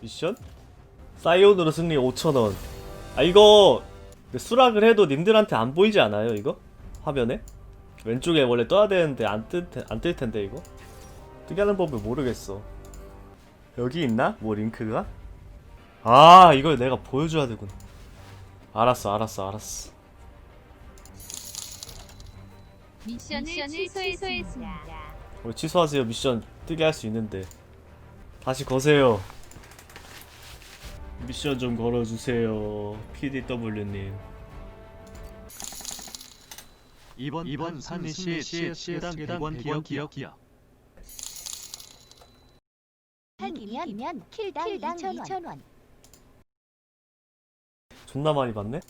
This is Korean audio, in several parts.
미션? 사이온으로 승리 5천원 아 이거 수락을 해도 님들한테 안 보이지 않아요 이거? 화면에? 왼쪽에 원래 떠야 되는데 안뜰안뜰 텐데 이거? 뜨게 하는 법을 모르겠어 여기 있나? 뭐 링크가? 아 이걸 내가 보여줘야 되구나 알았어 알았어 알았어 미션을 취소했습니다. 어, 취소하세요 미션 뜨게 할 수 있는데 다시 거세요 미션 좀 걸어주세요 PDW님 이번 이번 산리시 CS 계단 100원 기억 기억 기억 한 이면 킬당 2,000원. 존나 많이 받네?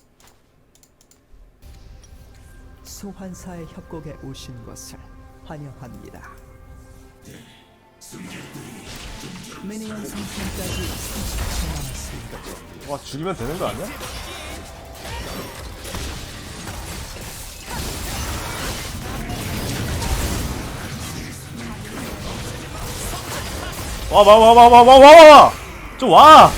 소환사의 협곡에 오신 것을 환영합니다. 와 죽이면 되는 거 아니야? 와 와 와 와 와 와 와와좀 와!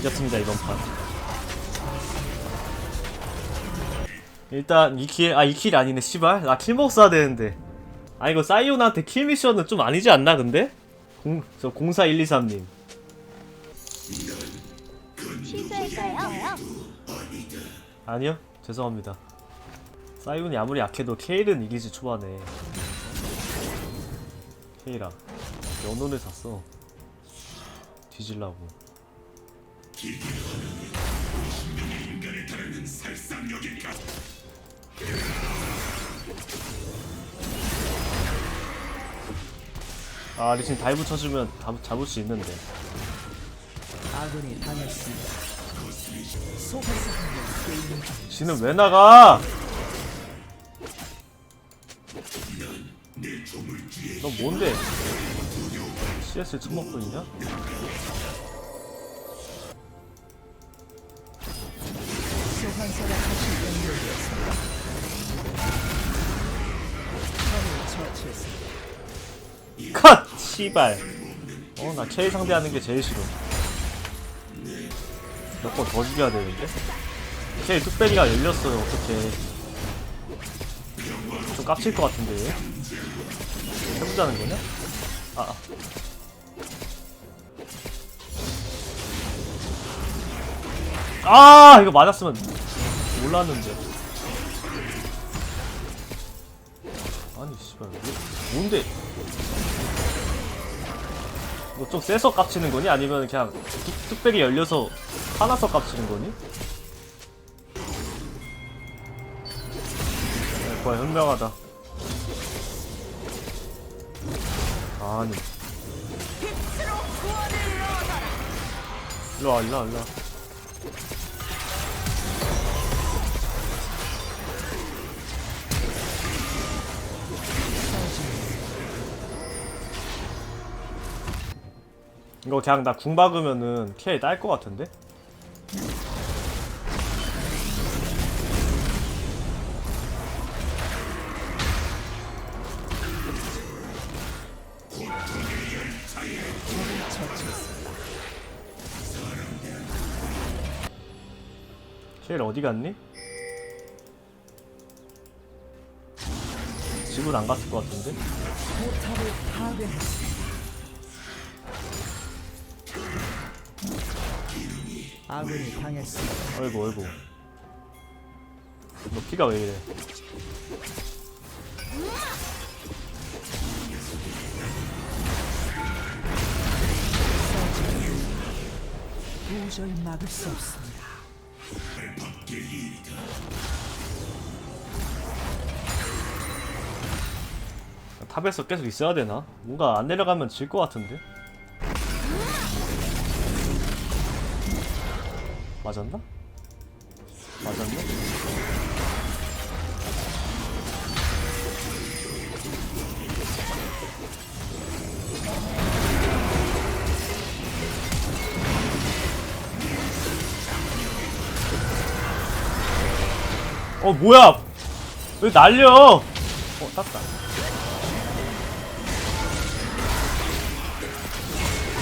이 이겼습니다 이번 판. 일단 2킬 아 2킬이 아니네 씨발. 나 킬 먹어야 되는데. 아 이거 사이온한테 킬 미션은 좀 아니지 않나 근데? 공, 저 04123님 취소할까요? 아니요 죄송합니다. 사이온이 아무리 약해도 케일은 이기지 초반에. 케일아 연혼을 샀어. 뒤질라고 아 리신 다이브 쳐주면 다, 잡을 수 있는데 아군이 당했습니다. 소환사 한명 게임 중 지는 왜 나가? 너 뭔데? CS를 처먹고 있냐? 처치했습니다. 컷! 씨발 어나 K 상대하는 게 제일 싫어 몇 번 더 죽여야 되는데? K 뚝배기가 열렸어요 어떡해 좀 깝칠 것 같은데 얘? 해보자는 거냐? 아, 아. 아 이거 맞았으면 몰랐는데 아니 씨발 왜, 뭔데 이거 좀 세서 깝치는 거니? 아니면 그냥 뚝, 뚝배기 열려서 화나서 깝치는 거니? 네, 거의 현명하다 아니 일로와 일로와 일로와 이거 그냥 나 궁 박으면은 K 딸것 같은데? K를 어디 갔니? 집은 안 갔을 것 같은데? 아군이 당했습니다. 어이구 어이구 너 피가 왜 이래 도저히 막을 수 없습니다. 탑에서 계속 있어야 되나? 뭔가 안 내려가면 질 것 같은데? 맞았나? 맞았나? 어 뭐야 왜 날려 어 땄다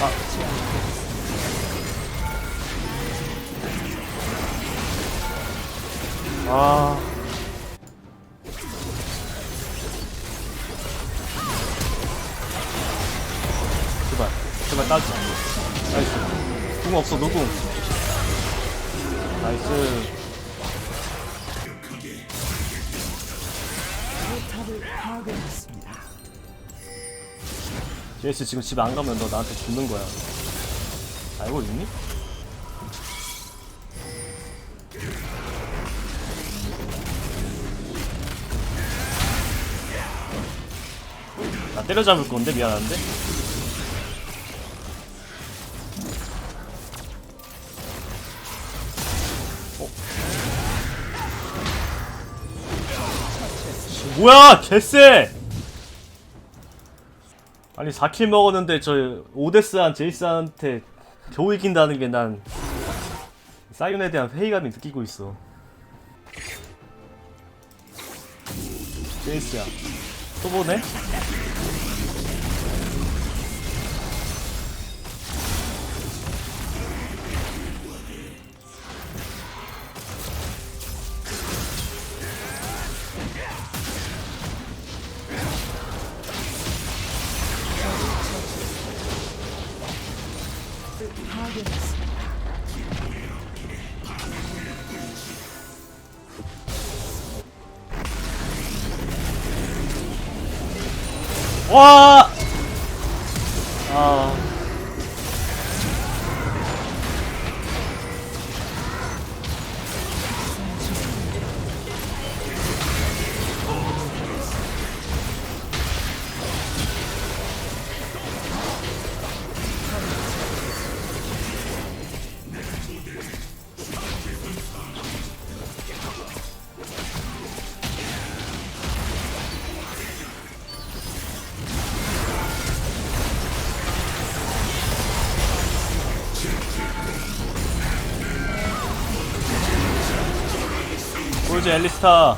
아. 제발, 제발 따지. 나이스. 궁 없어, 누궁. 나이스. 제이스 지금 집 안 가면 너 나한테 죽는 거야. 알고 있니? 때려잡을 건데 미안한데. 어? 뭐야 개쎄! 아니 4킬 먹었는데 저 오데스한 제이스한테 겨우 이긴다는 게 난 사이온에 대한 회의감이 느끼고 있어 제이스야 또 보네? 파괴했습니다. 와! 아. 보이지 엘리스타.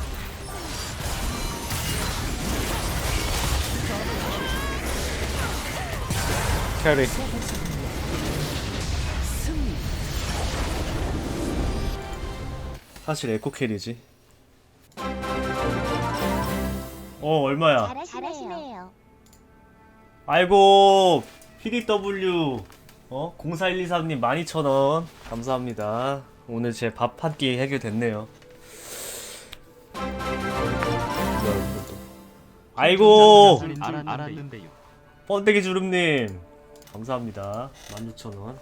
캐리. 사실 에코 캐리지. 어 얼마야? 잘하시네요. 아이고 PDW 어 04123님 12,000원. 감사합니다. 오늘 제 밥 한 끼 해결됐네요 아이고. 알았는데요. 번데기 주름님. 감사합니다. 16,000원